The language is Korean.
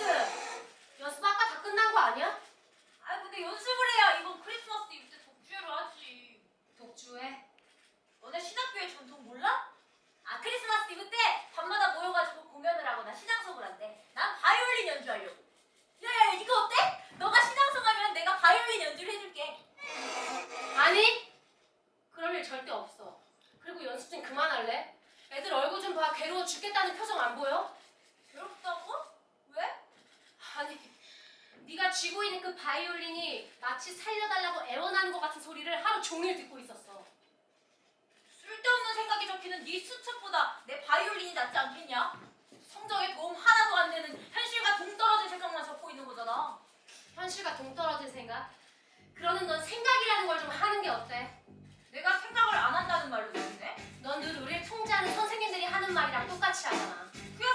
앨리스, 연습 아까 다 끝난 거 아니야? 아 근데 연습을 해야 이번 크리스마스 이브 때 독주회를 하지. 독주회? 너네 신학교의 전통 몰라? 아 크리스마스 이브 때 밤마다 모여가지고 공연을 하고 나 신앙송을 한대. 난 바이올린 연주하려고. 야야 이거 어때? 너가 신앙송 하면 내가 바이올린 연주를 해줄게. 아니, 그럴 일 절대 없어. 그리고 연습 좀 그만할래? 애들 얼굴 좀 봐. 괴로워 죽겠다는 표정 안 보여? 아니, 네가 쥐고 있는 그 바이올린이 마치 살려달라고 애원하는 것 같은 소리를 하루 종일 듣고 있었어. 쓸데없는 생각이 적히는 네 수첩보다 내 바이올린이 낫지 않겠냐? 성적에 도움 하나도 안 되는 현실과 동떨어진 생각만 적고 있는 거잖아. 현실과 동떨어진 생각? 그러는 넌 생각이라는 걸 좀 하는 게 어때? 내가 생각을 안 한다는 말로 들리네? 넌 늘 우리를 통제하는 선생님들이 하는 말이랑 똑같이 하잖아. 그야